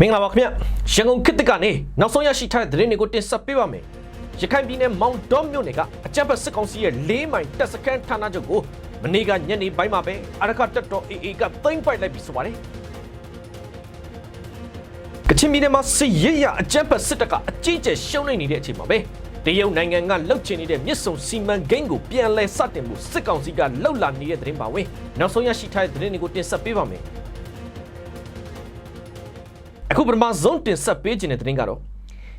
မင်္ဂလာပါခင်ဗျရန်ကုန်ခေတ်သစ်ကနေနောက်ဆုံးရရှိထားတဲ့သတင်းတွေကိုတင်ဆက်ပေးပါမယ်ရခိုင်ပြည်နယ်မောင်တော်မြို့နယ်ကအကြမ်းဖက်စစ်ကောင်စီရဲ့၄မိုင်တပ်စခန်းဌာနချုပ်ကိုမနေ့ကညနေပိုင်းမှာပဲအရခတက်တော် AA ကသိမ်းပိုက်လိုက်ပြီဆိုပါတယ်ကချင်ပြည်နယ်မှာစစ်ရေးရအကြမ်းဖက်စစ်တပ်ကအကြီးအကျယ်ရှုံးနေနေတဲ့အချိန်မှာပဲတရုတ်နိုင်ငံကလှုပ်ချင်နေတဲ့မြစ်ဆုံစီမံကိန်းကိုပြန်လည်စတင်မှုစစ်ကောင်စီကလှုပ်လာနေတဲ့သတင်းပါဝင်နောက်ဆုံးရရှိထားတဲ့သတင်းတွေကိုတင်ဆက်ပေးပါမယ် အခုပထမဆုံးတင်ဆက်ပေးခြင်းတဲ့သတင်းကတော့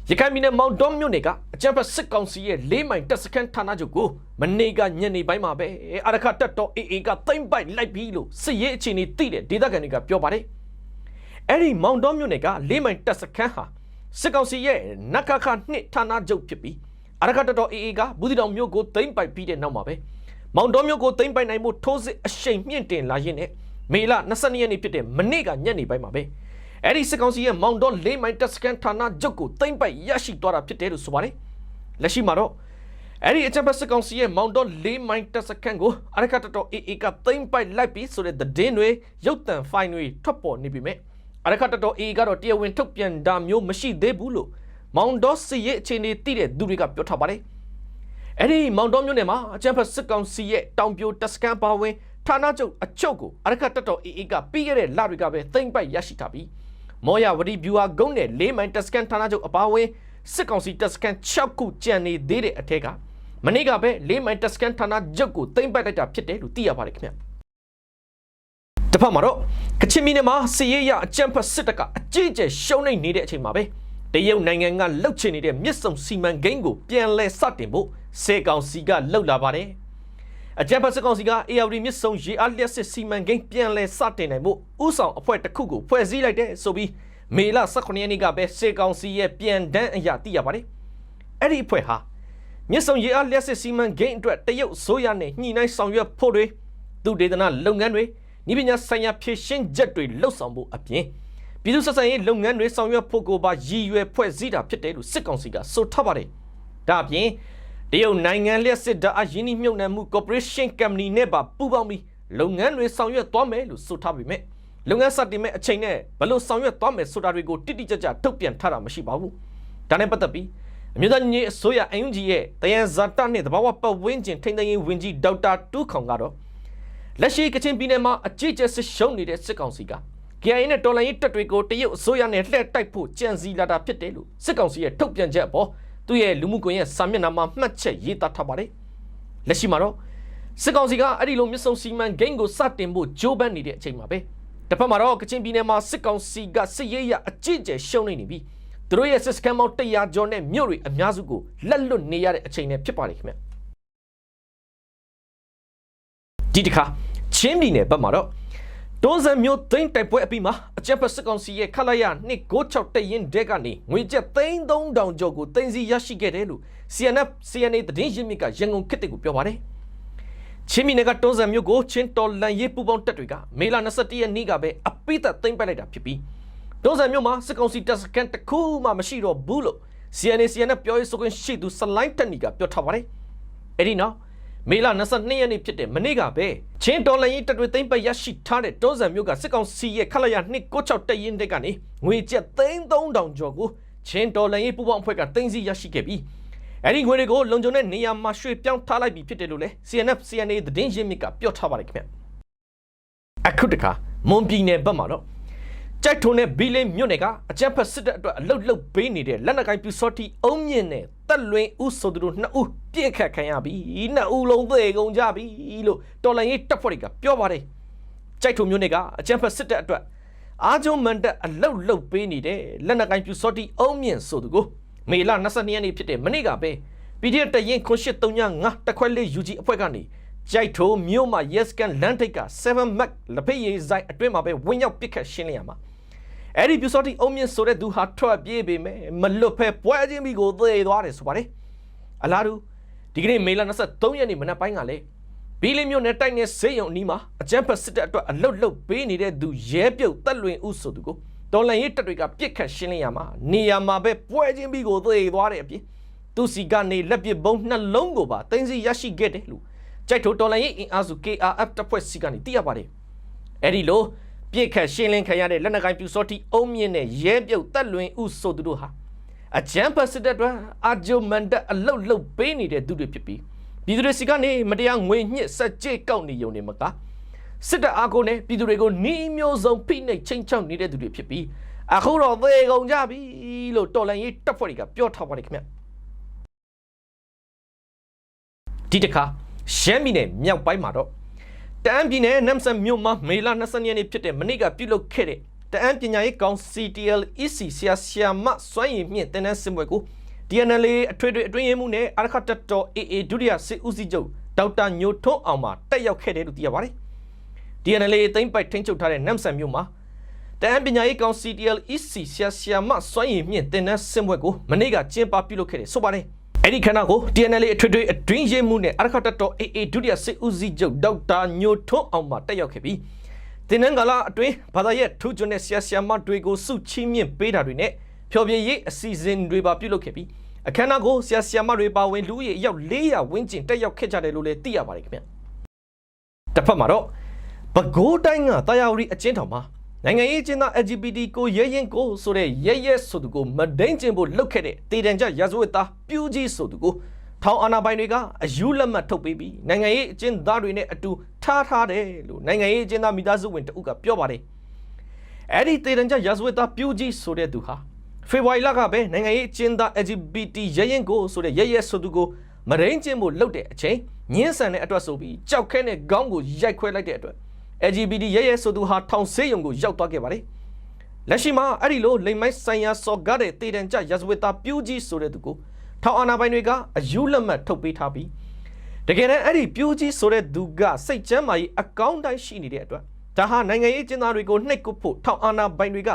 ရခိုင်ပြည်နယ်မောင်တော်မြို့နယ်ကအကြမ်းဖက်စစ်ကောင်စီရဲ့၄မိုင်တပ်စခန်းဌာနချုပ်ကိုမနေ့ကညနေပိုင်းမှာပဲအရခတက်တော် AA ကသိမ့်ပိုက်လိုက်ပြီလို့စစ်ရေးအခြေအနေသိတဲ့ဒေသခံတွေကပြောပါတယ်။အဲ့ဒီမောင်တော်မြို့နယ်က၄မိုင်တပ်စခန်းဟာစစ်ကောင်စီရဲ့နက္ခခနှစ်ဌာနချုပ်ဖြစ်ပြီးအရခတက်တော် AA ကဘူးတီတောင်မြို့ကိုသိမ့်ပိုက်ပြီးတဲ့နောက်မှာပဲမောင်တော်မြို့ကိုသိမ့်ပိုက်နိုင်မှုထိုးစစ်အရှိန်မြင့်တင်လာရင်းနဲ့မေလ22ရက်နေ့ဖြစ်တဲ့မနေ့ကညနေပိုင်းမှာပဲ အဲ့ဒီစစ်ကောင်စီရဲ့မောင်တော်၄မိုင်တပ်စကန်ဌာနချုပ်ကိုသိမ့်ပိုက်ရရှိသွားတာဖြစ်တယ်လို့ဆိုပါတယ်။လက်ရှိမှာတော့အဲ့ဒီအချက်ပတ်စစ်ကောင်စီရဲ့မောင်တော်၄မိုင်တပ်စကန်ကိုအရကတတော် AA ကသိမ့်ပိုက်လိုက်ပြီးဆိုတဲ့သတင်းတွေရုပ်သံဖိုင်တွေထွက်ပေါ်နေပြီမဲ့အရကတတော် AA ကတော့တရားဝင်ထုတ်ပြန်တာမျိုးမရှိသေးဘူးလို့မောင်တော်စီရဲ့အခြေအနေသိတဲ့သူတွေကပြောထားပါတယ်။အဲ့ဒီမောင်တော်မြို့နယ်မှာအကြံဖတ်စစ်ကောင်စီရဲ့တောင်ပြိုတပ်စကန်ပါဝင်ဌာနချုပ်အချုပ်ကိုအရခတ်တက်တော် AA ကပြီးခဲ့တဲ့လတွေကပဲသိမ့်ပိုက်ရရှိထားပြီး မောရဝတီဗျူဟာဂုံးနဲ့၄မိုင်တပ်စကန်ဌာနချုပ်အပါဝင်စစ်ကောင်စီတပ်စကန်6ခုကျန်နေသေးတဲ့အထက်ကမနေ့ကပဲ၄မိုင်တပ်စကန်ဌာနချုပ်ကိုသိမ့်ပိုက်လိုက်တာဖြစ်တယ်လို့သိရပါတယ်ခင်ဗျတစ်ဖက်မှာတော့ကချင်ပြည်နယ်မှာစီရေးရအကြံဖတ်စစ်တပ်ကအကြီးအကျယ်ရှုံးနေနေတဲ့အချိန်မှာပဲတရုတ်နိုင်ငံကလှုပ်ချင်နေတဲ့မြစ်ဆုံစီမံကိန်းကိုပြန်လဲစတင်ဖို့စေကောင်စီကလှုပ်လာပါတယ် အကြံဖတ်စစ်ကောင်စီက ARD မြစ်ဆုံရေအားလျက်စစ်စီမံကိန်းပြန်လဲစတင်နိုင်ဖို့ဥဆောင်အဖွဲ့တစ်ခုကိုဖွဲ့စည်းလိုက်တဲ့ဆိုပြီးမေလ18ရက်နေ့ကပဲစေကောင်စီရဲ့ပြန်တန်းအရာသိရပါတယ်အဲ့ဒီအဖွဲ့ဟာမြစ်ဆုံရေအားလျက်စစ်စီမံကိန်းအတွက်တရုတ်ဆိုရနဲ့ညှိနှိုင်းဆောင်ရွက်ဖို့တွေသူဒေသနာလုပ်ငန်းတွေဤပညာဆိုင်ရာဖြည့်ရှင်းချက်တွေလှုပ်ဆောင်ဖို့အပြင်ပြည်သူ့ဆက်ဆံရေးလုပ်ငန်းတွေဆောင်ရွက်ဖို့ကိုပါရည်ရွယ်ဖွဲ့စည်းတာဖြစ်တယ်လို့စစ်ကောင်စီကဆိုထားပါတယ်။ဒါအပြင် တရုတ်နိုင်ငံလျက်စစ်ဓာတ်အားရင်းနှီးမြှုပ်နှံမှု Corporation Company နဲ့ပါပူးပေါင်းပြီးလုပ်ငန်းတွေဆောင်ရွက်သွားမယ်လို့ဆိုထားပေမဲ့လုပ်ငန်းစတင်မဲ့အချိန်နဲ့ဘယ်လိုဆောင်ရွက်သွားမယ်ဆိုတာတွေကိုတိတိကျကျထုတ်ပြန်ထားတာမရှိပါဘူး။ဒါနဲ့ပတ်သက်ပြီးအမျိုးသားညီညွတ်ရေးအစိုးရအန်ယူဂျီရဲ့တယံဇာတနဲ့တဘာဝပတ်ဝန်းကျင်ထိန်းသိမ်းရေးဝန်ကြီးဒေါက်တာတူးခေါင်ကတော့လက်ရှိကချင်ပြည်နယ်မှာအကြီးအကျယ်စစ်ရှုံးနေတဲ့စစ်ကောင်စီက KIA နဲ့တော်လိုင်းရေးတပ်တွေကိုတရုတ်အစိုးရနဲ့လှည့်တိုက်ဖို့ကြံစည်လာတာဖြစ်တယ်လို့စစ်ကောင်စီရဲ့ထုတ်ပြန်ချက်အပေါ် သူ့ရဲ့လူမှုကွန်ရက်စာမျက်နှာမှာမှတ်ချက်ရေးသားထားပါတယ်လက်ရှိမှာတော့စစ်ကောင်စီကအဲ့ဒီလိုမြစ်ဆုံစီမံကိန်းကိုစတင်ဖို့ကြိုးပမ်းနေတဲ့အချိန်မှာပဲတစ်ဖက်မှာတော့ကချင်ပြည်နယ်မှာစစ်ကောင်စီကစစ်ရေးရအကြီးအကျယ်ရှုံးနေနေပြီးသူတို့ရဲ့စစ်စကန်မောင်း100ကျော်နဲ့မြို့တွေအများစုကိုလက်လွတ်နေရတဲ့အချိန်နဲ့ဖြစ်ပါတယ်ခင်ဗျဒီတစ်ခါချင်းပြည်နယ်ဘက်မှာတော့ တွန်းစံမြို့သိန်းတိုက်ပွဲအပြီးမှာအကြက်ဖက်စစ်ကောင်စီရဲ့ခလာရ296တရင်တဲကနေငွေကျပ်3000ကျော်ကိုတင်စီရရှိခဲ့တယ်လို့ CNF CNA သတင်းရင်းမြစ်ကရန်ကုန်ခေတ်ကိုပြောပါတယ်ချင်းမီနယ်ကတွန်းစံမြို့ကိုချင်းတော်လန်ရေးပူပေါင်းတပ်တွေကမေလ21ရက်နေ့ကပဲအပိသက်သိမ်းပိုက်လိုက်တာဖြစ်ပြီးတွန်းစံမြို့မှာစစ်ကောင်စီတပ်စခန်းတစ်ခုမှမရှိတော့ဘူးလို့ CNA CNA ပြောရေးဆိုခွင့်ရှိသူစလိုင်းတက်နီကပြောထားပါတယ်။အဲ့ဒီနောက် မေလ22ရက်နေ့ဖြစ်တဲ့မနေ့ကပဲချင်းဒေါ်လာရင်းတပ်တွေသိမ်းပိုက်ရရှိထားတဲ့တွန်းစံမြို့ကစစ်ကောင်စီရဲ့ခလာရ296တပ်ရင်းတဲ့ကနေငွေကျပ်3000ကျော်ကိုချင်းဒေါ်လာရင်းပူပေါင်းအဖွဲ့ကသိမ်းဆည်းရရှိခဲ့ပြီးအဲ့ဒီငွေတွေကိုလုံခြုံတဲ့နေရာမှာရွှေ့ပြောင်းထားလိုက်ပြီဖြစ်တယ်လို့လည်း CNF CNA သတင်းရင်းမြစ်ကပြောထားပါတယ်ခင်ဗျ။အခုတခါမွန်ပြည်နယ်ဘက်မှာတော့ ကြိုက်ထုံနဲ့ဘီလင်းမြို့နယ်ကအကြမ်းဖက်စစ်တပ်အတွက်အလုတ်လုတ်ပေးနေတဲ့လက်နက်ကိုင်ပြူစောတီအုံးမြင့်နဲ့တက်လွင်ဦးဆိုသူတို့နှစ်ဦးပြစ်ခတ်ခံရပြီနှစ်ဦးလုံးသေကုန်ကြပြီလို့တော်လိုင်းရေးတပ်ဖွဲ့တွေကပြောပါတယ်ကြိုက်ထုံမြို့နယ်ကအကြမ်းဖက်စစ်တပ်အတွက်အာဂျုံမန်တက်အလုတ်လုတ်ပေးနေတဲ့လက်နက်ကိုင်ပြူစောတီအုံးမြင့်ဆိုသူကိုမေလ22ရက်နေ့ဖြစ်တဲ့မနေ့ကပဲ PDF တရင်ခွန်835တက်ခွဲလေး UG အဖွဲ့ကနေကြိုက်ထုံမြို့မှာ Yes Can လန်ထိတ်က7 Mac လက်ဖက်ရည်ဆိုင်အတွင်းမှာပဲဝင်ရောက်ပစ်ခတ်ရှင်းလင်းရမှာ အဲ့ဒီပြူစောတိအုံမြင့်ဆိုတဲ့သူဟာထွက်ပြေးပေမဲ့မလွတ်ဖဲပွဲချင်းပြီးကိုသေသွားတယ်ဆိုပါတယ်အလားတူဒီကနေ့မေလ23ရက်နေ့မနက်ပိုင်းကလည်းဘီလင်းမြို့နယ်တိုက်နယ်ဆေးရုံအနီးမှာအကြမ်းဖက်စစ်တပ်အတွက်အလုတ်လုတ်ပေးနေတဲ့သူရဲပြုတ်တက်လွင်ဥဆိုသူကိုတော်လန်ရေးတပ်တွေကပြစ်ခတ်ရှင်းလင်းရမှာနေရာမှာပဲပွဲချင်းပြီးကိုသေသွားတဲ့အပြင်သူစီကနေလက်ပစ်ဘုံနှလုံးကိုပါတင်းစီရရှိခဲ့တယ်လို့ကြိုက်ထိုတော်လန်ရေးအင်အားစု KRF တပ်ဖွဲ့စီကနေသိရပါတယ်အဲ့ဒီလို ပြစ်ခတ်ရှင်းလင်းခံရတဲ့လက်နက်ကိုင်ပြူစောတိအုံမြင့်နဲ့ရဲပြုတ်တက်လွင်ဥဆိုသူတို့ဟာအကြမ်းဖက်စစ်တပ်အတွက်အာဂျိုမန်ဒတ်အလုတ်လုတ်ပေးနေတဲ့သူတွေဖြစ်ပြီးပြည်သူတွေစီကနေမတရားငွေညှစ်ဆက်ကြေကောက်နေုံနေမကစစ်တပ်အားကိုနဲ့ပြည်သူတွေကိုနှီးမျိုးစုံဖိနှိပ်ချင်းချောက်နေတဲ့သူတွေဖြစ်ပြီးအခုတော့သေကုန်ကြပြီလို့တော်လန်ရေးတပ်ဖွဲ့တွေကပြောထားပါတယ်ခင်ဗျဒီတစ်ခါရှမ်းပြည်နယ်မြောက်ပိုင်းမှာတော့ တအန်းပြည်နယ်နမ်ဆန်မြို့မှာမေလ22ရက်နေ့ဖြစ်တဲ့မနေ့ကပြုလုပ်ခဲ့တဲ့တအန်းပညာရေးကောင်စီ TLEC ဆရာဆရာမစွမ်းရည်မြင့်တင်တဲ့စင်ပွဲကို DNL အထွေထွေအတွင်းရေးမှူးနဲ့အာရခတ်တပ်တော် AA ဒုတိယစစ်ဦးစီးချုပ်ဒေါက်တာညိုထွန်းအောင်မှတက်ရောက်ခဲ့တယ်လို့သိရပါတယ်။ DNL အသိမ်းပိုက်ထိန်းချုပ်ထားတဲ့နမ်ဆန်မြို့မှာတအန်းပညာရေးကောင်စီ TLEC ဆရာဆရာမစွမ်းရည်မြင့်တင်တဲ့စင်ပွဲကိုမနေ့ကကျင်းပပြုလုပ်ခဲ့တယ်ဆိုပါတယ်။ အဲ့ဒီခဏကို TNL အထွေထွေအတွင်းရေးမှူးနဲ့အာရခတ်တပ်တော် AA ဒုတိယစစ်ဦးစီးချုပ်ဒေါက်တာညိုထွန်းအောင်မှတက်ရောက်ခဲ့ပြီးတင်နန်းကလာအတွင်းဘာသာရဲ့ထူးချွန်တဲ့ဆရာဆရာမတွေကိုစုချီးမြှင့်ပေးတာတွေနဲ့ဖျော်ဖြေရေးအစီအစဉ်တွေပါပြုလုပ်ခဲ့ပြီးအခမ်းအနားကိုဆရာဆရာမတွေပါဝင်လူဦးရေအယောက်400ဝန်းကျင်တက်ရောက်ခဲ့ကြတယ်လို့လည်းသိရပါတယ်ခင်ဗျ။တစ်ဖက်မှာတော့ပဲခူးတိုင်းကတာယာဝတီအချင်းထောင်မှာ နိုင်ငံရေးကျင်းသား LGBT ကိုရဲရင်ကိုဆိုတဲ့ရဲရဲဆိုသူကိုမဒိန်ကျင်ဖို့လှုပ်ခဲ့တဲ့တေတံကြရာဇဝတ်သားပြူးကြီးဆိုသူကိုထောင်အာဏာပိုင်တွေကအယူလက်မှတ်ထုတ်ပေးပြီးနိုင်ငံရေးအကျဉ်းသားတွေနဲ့အတူထားထားတယ်လို့နိုင်ငံရေးအကျဉ်းသားမိသားစုဝင်တဦးကပြောပါတယ်။အဲ့ဒီတေတံကြရာဇဝတ်သားပြူးကြီးဆိုတဲ့သူဟာဖေဖော်ဝါရီလကပဲနိုင်ငံရေးအကျဉ်းသား LGBT ရဲရင်ကိုဆိုတဲ့ရဲရဲဆိုသူကိုမဒိန်ကျင်ဖို့လှုပ်တဲ့အချိန်ညှင်းဆန်တဲ့အတွက်ဆိုပြီးကြောက်ခဲနဲ့ခေါင်းကိုရိုက်ခွဲလိုက်တဲ့အတွက် LGBT ရဲရဲဆိုသူဟာထောင်ဆေးရုံကိုရောက်သွားခဲ့ပါတယ်။လက်ရှိမှာအဲ့ဒီလိုလိမ်မိုင်းဆိုင်ရာစော်ကားတဲ့တေတံကြရာဇဝတ်သားပြူးကြီးဆိုတဲ့သူကိုထောင်အာဏာပိုင်တွေကအယူလက်မှတ်ထုတ်ပေးထားပြီးတကယ်တမ်းအဲ့ဒီပြူးကြီးဆိုတဲ့သူကစိတ်ကျမ်းမာရေးအကောင့်တိုင်းရှိနေတဲ့အတွက်ဒါဟာနိုင်ငံရေးကျင်းသားတွေကိုနှိပ်ကွပ်ဖို့ထောင်အာဏာပိုင်တွေက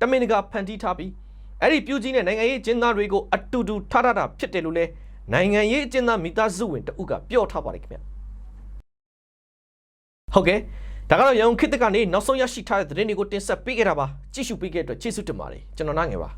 တမင်တကာဖန်တီးထားပြီးအဲ့ဒီပြူးကြီးနဲ့နိုင်ငံရေးကျင်းသားတွေကိုအတူတူထားထားတာဖြစ်တယ်လို့လဲနိုင်ငံရေးကျင်းသားမိသားစုဝင်တဦးကပြောထားပါတယ်ခင်ဗျဟုတ်ကဲ့ ဒါကတော့ရန်ကုန်ခေတ်သစ်ကနေနောက်ဆုံးရရှိထားတဲ့သတင်းတွေကိုတင်ဆက်ပေးခဲ့တာပါကြည့်ရှုပေးခဲ့တဲ့အတွက်ကျေးဇူးတင်ပါတယ်ကျွန်တော်နားငယ်ပါ